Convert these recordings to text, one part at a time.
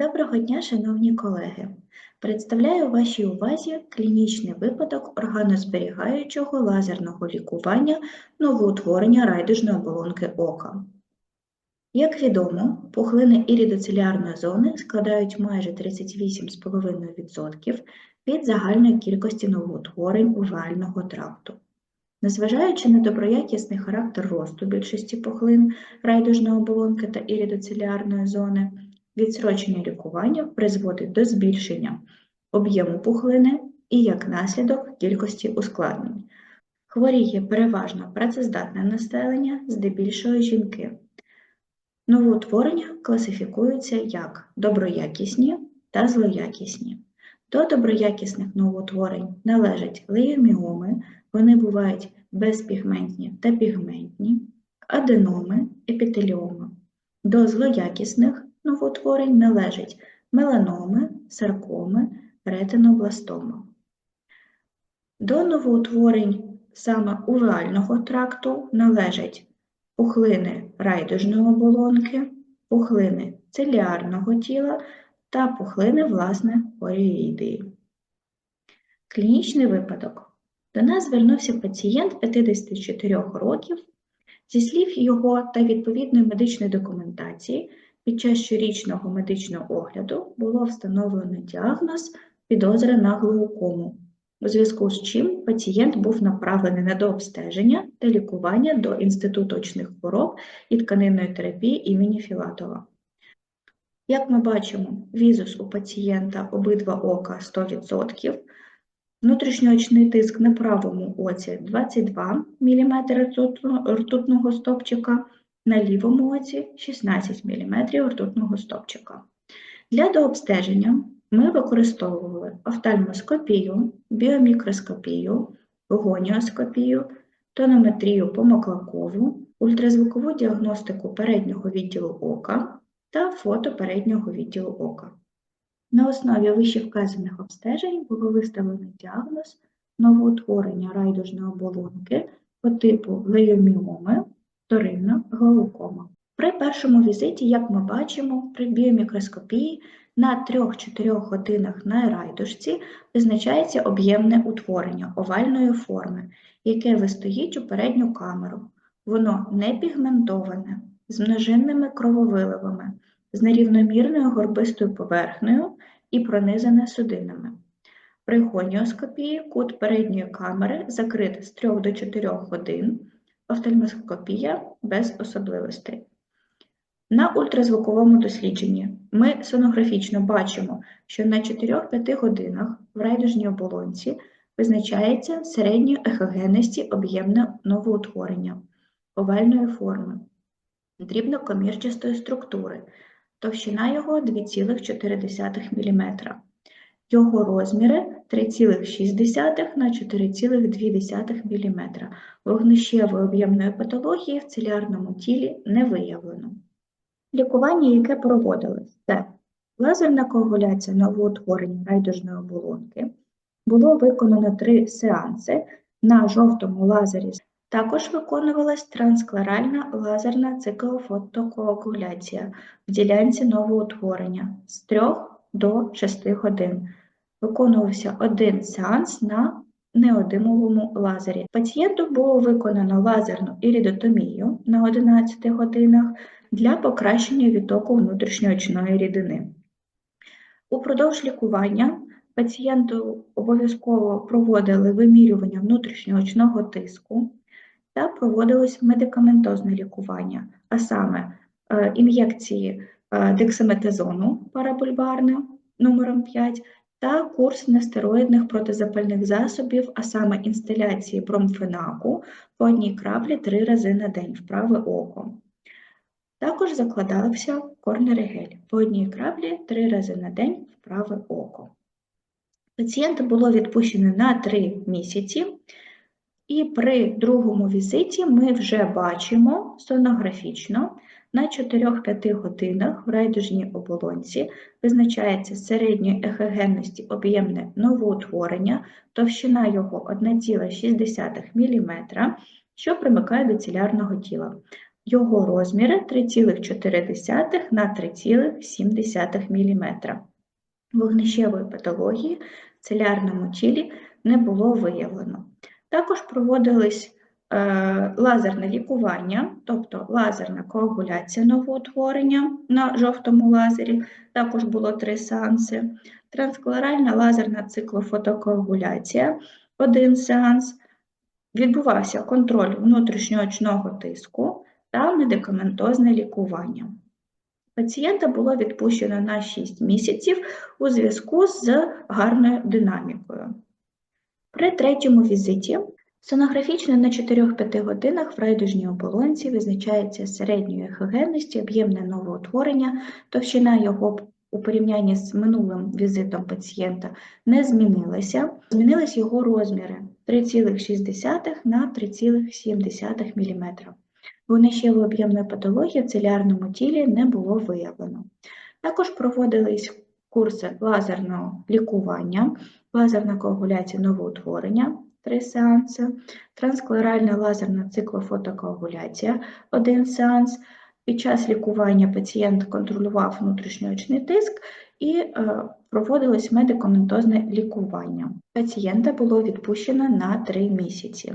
Доброго дня, шановні колеги! Представляю вашій увазі клінічний випадок органозберігаючого лазерного лікування новоутворення райдужної оболонки ока. Як відомо, пухлини іридоцелярної зони складають майже 38,5% від загальної кількості новоутворень увального тракту. Незважаючи на доброякісний характер росту більшості пухлин райдужної оболонки та іридоцелярної зони, відсрочення лікування призводить до збільшення об'єму пухлини і, як наслідок, кількості ускладнень. Хворіє переважно працездатне населення, здебільшого жінки. Новоутворення класифікуються як доброякісні та злоякісні. До доброякісних новоутворень належать леоміоми, вони бувають безпігментні та пігментні, аденоми, епітеліоми. До злоякісних новоутворень належать меланоми, саркоми, ретинобластома. До новоутворень саме увеального тракту належать пухлини райдужної оболонки, пухлини целіарного тіла та пухлини, власне, оріїдії. Клінічний випадок. До нас звернувся пацієнт 54 років. Зі слів його та відповідної медичної документації, під час щорічного медичного огляду було встановлено діагноз підозри на глаукому, у зв'язку з чим пацієнт був направлений на дообстеження та лікування до Інституту очних хвороб і тканинної терапії імені Філатова. Як ми бачимо, візус у пацієнта обидва ока 100%, внутрішньоочний тиск на правому оці 22 мм ртутного стопчика, на лівому оці 16 мм ртутного стопчика. Для дообстеження ми використовували офтальмоскопію, біомікроскопію, гоніоскопію, тонометрію помоклакову, ультразвукову діагностику переднього відділу ока та фото переднього відділу ока. На основі вищевказаних обстежень було виставлено діагноз новоутворення райдужної оболонки по типу леоміоми вторинна глаукома. При першому візиті, як ми бачимо, при біомікроскопії на 3-4 годинах на райдушці визначається об'ємне утворення овальної форми, яке вистоїть у передню камеру. Воно не пігментоване, з множинними крововиливами, з нерівномірною горбистою поверхнею і пронизане судинами. При гоніоскопії кут передньої камери закрит з 3 до 4 годин офтальмоскопія без особливостей. На ультразвуковому дослідженні ми сонографічно бачимо, що на 4-5 годинах в райдужній оболонці визначається середньої ехогенності об'ємне новоутворення овальної форми, дрібнокомірчастої структури, товщина його 2,4 мм. Його розміри 3,6 на 4,2 мм. Вогнищевої об'ємної патології в целярному тілі не виявлено. Лікування, яке проводилось, це лазерна коагуляція новоутворення райдужної оболонки. Було виконано три сеанси на жовтому лазері. Також виконувалась трансклеральна лазерна циклофотокоагуляція в ділянці новоутворення з 3 до 6 годин виконувався один сеанс на неодимовому лазері. Пацієнту було виконано лазерну іридотомію на 11 годинах для покращення відтоку внутрішньоочної рідини. Упродовж лікування пацієнту обов'язково проводили вимірювання внутрішньоочного тиску та проводилось медикаментозне лікування, а саме е, ін'єкції е, дексаметазону парабульбарне номером 5 та курс нестероїдних протизапальних засобів, а саме інсталяції бромфенаку по одній краплі три рази на день в праве око. Також закладався корнеригель по одній краплі три рази на день в праве око. Пацієнта було відпущено на 3 місяці, і при другому візиті ми вже бачимо сонографічно, на 4-5 годинах в райдужній оболонці визначається середньої ехогенності об'ємне новоутворення, товщина його 1,6 мм, що примикає до цілярного тіла. Його розміри 3,4 на 3,7 мм. Вогнищевої патології в целярному тілі не було виявлено. Також проводились лазерне лікування, тобто лазерна коагуляція новоутворення на жовтому лазері, також було три сеанси, трансклеральна лазерна циклофотокоагуляція, один сеанс, відбувався контроль внутрішньоочного тиску та медикаментозне лікування. Пацієнта було відпущено на 6 місяців у зв'язку з гарною динамікою. При третьому візиті сонографічно на 4-5 годинах в райдужній оболонці визначається середньої ехогенності, об'ємне новоутворення, товщина його у порівнянні з минулим візитом пацієнта не змінилася. Змінились його розміри 3,6 на 3,7 мм. Вогнищевої об'ємної патології в целярному тілі не було виявлено. Також проводились курси лазерного лікування, лазерна коагуляція новоутворення, три сеанси, трансклеральна лазерна циклофотокоагуляція, один сеанс. Під час лікування пацієнт контролював внутрішньоочний тиск і е, проводилось медикаментозне лікування. Пацієнта було відпущено на 3 місяці.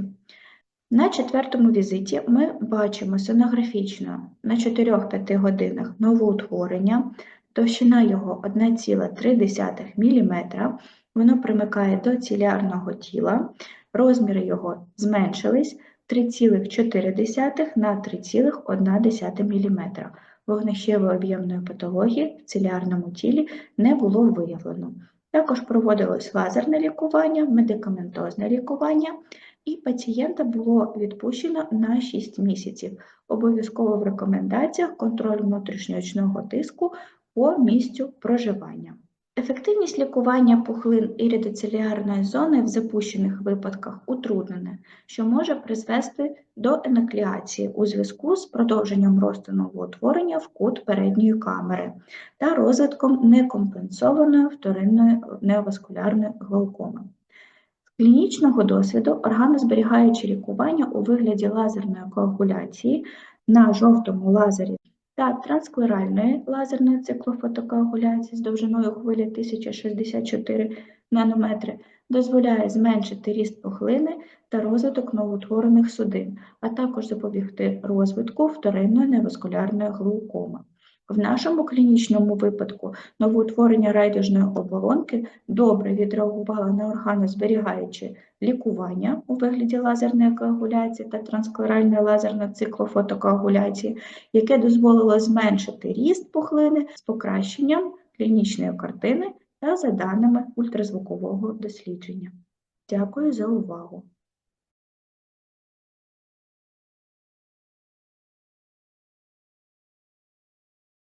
На четвертому візиті ми бачимо сонографічно на 4-5 годинах новоутворення, товщина його 1,3 мм, воно примикає до цілярного тіла, розміри його зменшились 3,4 на 3,1 мм. Вогнищевої об'ємної патології в цілярному тілі не було виявлено. Також проводилось лазерне лікування, медикаментозне лікування, і пацієнта було відпущено на 6 місяців. Обов'язково в рекомендаціях контроль внутрішньоочного тиску по місцю проживання. Ефективність лікування пухлин іридоцеліарної зони в запущених випадках утруднена, що може призвести до енуклеації у зв'язку з продовженням росту новоутворення в кут передньої камери та розвитком некомпенсованої вторинної неоваскулярної глаукоми. З клінічного досвіду органозберігаюче лікування у вигляді лазерної коагуляції на жовтому лазері та трансклеральної лазерної циклофотокоагуляції з довжиною хвилі 1064 нанометри дозволяє зменшити ріст пухлини та розвиток новоутворених судин, а також запобігти розвитку вторинної невоскулярної глаукоми. В нашому клінічному випадку новоутворення райдужної оболонки добре відреагувало на органозберігаюче лікування у вигляді лазерної коагуляції та трансклеральної лазерної циклофотокоагуляції, яке дозволило зменшити ріст пухлини з покращенням клінічної картини та за даними ультразвукового дослідження. Дякую за увагу!